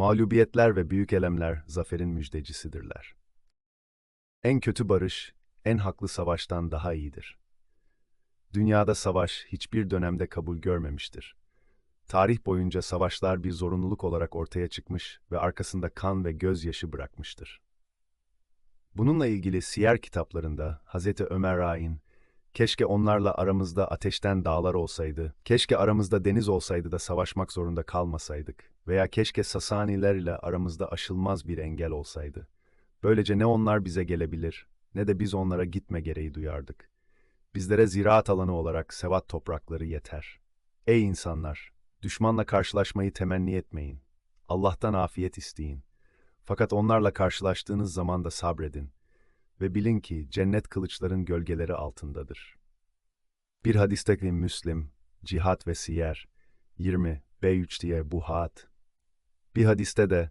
Mağlubiyetler ve büyük elemler zaferin müjdecisidirler. En kötü barış, en haklı savaştan daha iyidir. Dünyada savaş hiçbir dönemde kabul görmemiştir. Tarih boyunca savaşlar bir zorunluluk olarak ortaya çıkmış ve arkasında kan ve gözyaşı bırakmıştır. Bununla ilgili siyer kitaplarında Hz. Ömer Rain, keşke onlarla aramızda ateşten dağlar olsaydı, keşke aramızda deniz olsaydı da savaşmak zorunda kalmasaydık veya keşke Sasaniler ile aramızda aşılmaz bir engel olsaydı. Böylece ne onlar bize gelebilir, ne de biz onlara gitme gereği duyardık. Bizlere ziraat alanı olarak sevat toprakları yeter. Ey insanlar! Düşmanla karşılaşmayı temenni etmeyin. Allah'tan afiyet isteyin. Fakat onlarla karşılaştığınız zaman da sabredin. Ve bilin ki cennet kılıçların gölgeleri altındadır. Bir hadisteki Müslim, Cihat ve Siyer, 20, B3 diye Buhat. Bir hadiste de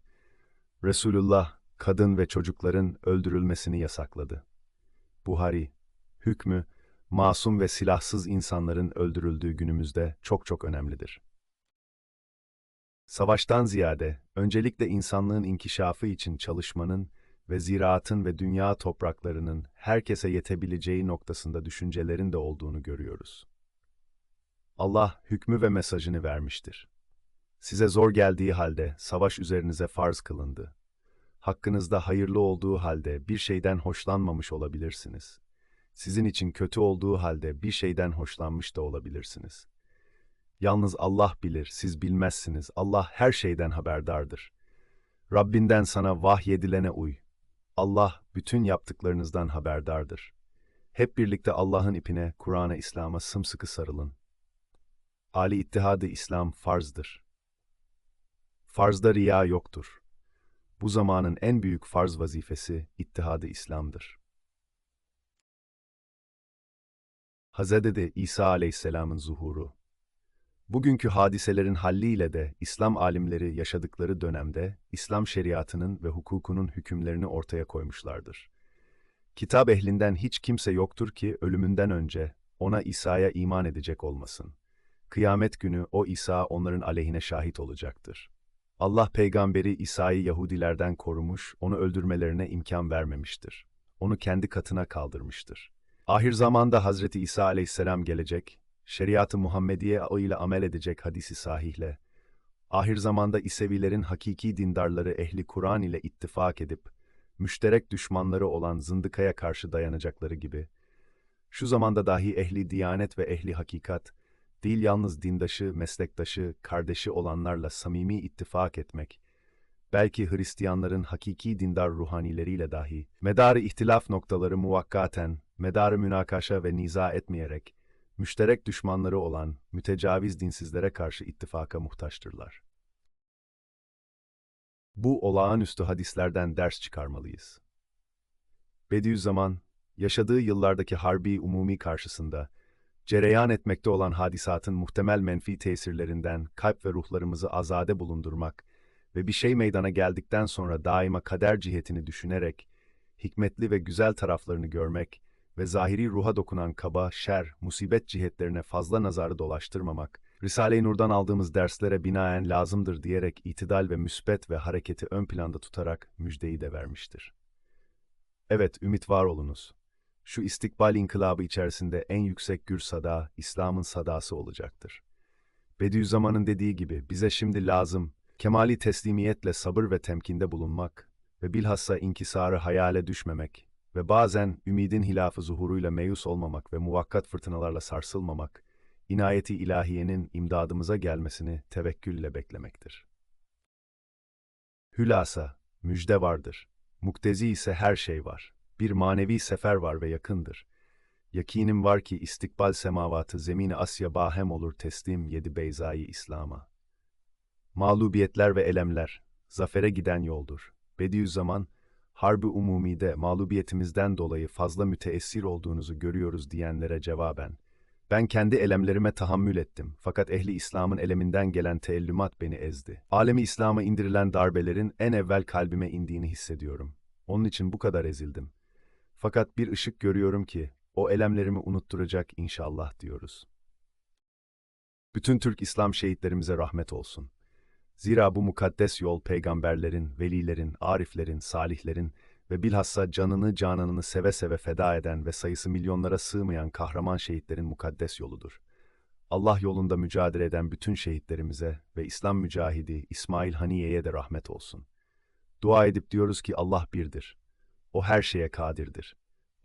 Resulullah kadın ve çocukların öldürülmesini yasakladı. Buhari, hükmü, masum ve silahsız insanların öldürüldüğü günümüzde çok çok önemlidir. Savaştan ziyade, öncelikle insanlığın inkişafı için çalışmanın ve ziraatın ve dünya topraklarının herkese yetebileceği noktasında düşüncelerin de olduğunu görüyoruz. Allah hükmü ve mesajını vermiştir. Size zor geldiği halde savaş üzerinize farz kılındı. Hakkınızda hayırlı olduğu halde bir şeyden hoşlanmamış olabilirsiniz. Sizin için kötü olduğu halde bir şeyden hoşlanmış da olabilirsiniz. Yalnız Allah bilir, siz bilmezsiniz. Allah her şeyden haberdardır. Rabbinden sana vahyedilene uy. Allah bütün yaptıklarınızdan haberdardır. Hep birlikte Allah'ın ipine, Kur'an'a, İslam'a sımsıkı sarılın. Ali İttihadı İslam farzdır. Farzda riya yoktur. Bu zamanın en büyük farz vazifesi İttihadı İslam'dır. Hazreti İsa Aleyhisselam'ın zuhuru Bugünkü hadiselerin halliyle de İslam alimleri yaşadıkları dönemde İslam şeriatının ve hukukunun hükümlerini ortaya koymuşlardır. Kitap ehlinden hiç kimse yoktur ki ölümünden önce ona İsa'ya iman edecek olmasın. Kıyamet günü o İsa onların aleyhine şahit olacaktır. Allah peygamberi İsa'yı Yahudilerden korumuş, onu öldürmelerine imkan vermemiştir. Onu kendi katına kaldırmıştır. Ahir zamanda Hazreti İsa aleyhisselam gelecek, şeriatı Muhammediye ile amel edecek hadisi sahihle, ahir zamanda İsevilerin hakiki dindarları ehli Kur'an ile ittifak edip, müşterek düşmanları olan zındıkaya karşı dayanacakları gibi, şu zamanda dahi ehli diyanet ve ehli hakikat, değil yalnız dindaşı, meslektaşı, kardeşi olanlarla samimi ittifak etmek, belki Hristiyanların hakiki dindar ruhanileriyle dahi, medarı ihtilaf noktaları muvakkaten, medarı münakaşa ve niza etmeyerek, müşterek düşmanları olan mütecaviz dinsizlere karşı ittifaka muhtaçtırlar. Bu olağanüstü hadislerden ders çıkarmalıyız. Bediüzzaman, yaşadığı yıllardaki harbi umumi karşısında, cereyan etmekte olan hadisatın muhtemel menfi tesirlerinden kalp ve ruhlarımızı azade bulundurmak ve bir şey meydana geldikten sonra daima kader cihetini düşünerek, hikmetli ve güzel taraflarını görmek ve zahiri ruha dokunan kaba, şer, musibet cihetlerine fazla nazarı dolaştırmamak, Risale-i Nur'dan aldığımız derslere binaen lazımdır diyerek itidal ve müsbet ve hareketi ön planda tutarak müjdeyi de vermiştir. Evet, ümit var olunuz. Şu istikbal inkılabı içerisinde en yüksek gür sada, İslam'ın sadası olacaktır. Bediüzzaman'ın dediği gibi bize şimdi lazım, kemali teslimiyetle sabır ve temkinde bulunmak ve bilhassa inkisarı hayale düşmemek, ve bazen ümidin hilafı zuhuruyla meyus olmamak ve muvakkat fırtınalarla sarsılmamak, inayeti ilahiyenin imdadımıza gelmesini tevekkülle beklemektir. Hülasa, müjde vardır. Muktezi ise her şey var. Bir manevi sefer var ve yakındır. Yakinim var ki istikbal semavatı zemini Asya bahem olur teslim yedi beyzayı İslam'a. Mağlubiyetler ve elemler, zafere giden yoldur. Bediüzzaman, harbi umumide mağlubiyetimizden dolayı fazla müteessir olduğunuzu görüyoruz diyenlere cevaben, ben kendi elemlerime tahammül ettim fakat ehli İslam'ın eleminden gelen teellümat beni ezdi. Alemi İslam'a indirilen darbelerin en evvel kalbime indiğini hissediyorum. Onun için bu kadar ezildim. Fakat bir ışık görüyorum ki, o elemlerimi unutturacak inşallah diyoruz. Bütün Türk İslam şehitlerimize rahmet olsun. Zira bu mukaddes yol peygamberlerin, velilerin, ariflerin, salihlerin ve bilhassa canını cananını seve seve feda eden ve sayısı milyonlara sığmayan kahraman şehitlerin mukaddes yoludur. Allah yolunda mücadele eden bütün şehitlerimize ve İslam mücahidi İsmail Haniye'ye de rahmet olsun. Dua edip diyoruz ki Allah birdir. O her şeye kadirdir.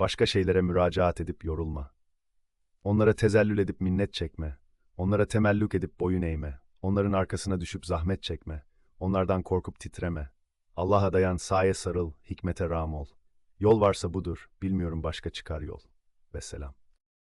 Başka şeylere müracaat edip yorulma. Onlara tezellül edip minnet çekme. Onlara temellük edip boyun eğme. Onların arkasına düşüp zahmet çekme. Onlardan korkup titreme. Allah'a dayan, saye sarıl, hikmete ram ol. Yol varsa budur, bilmiyorum başka çıkar yol. Vesselam.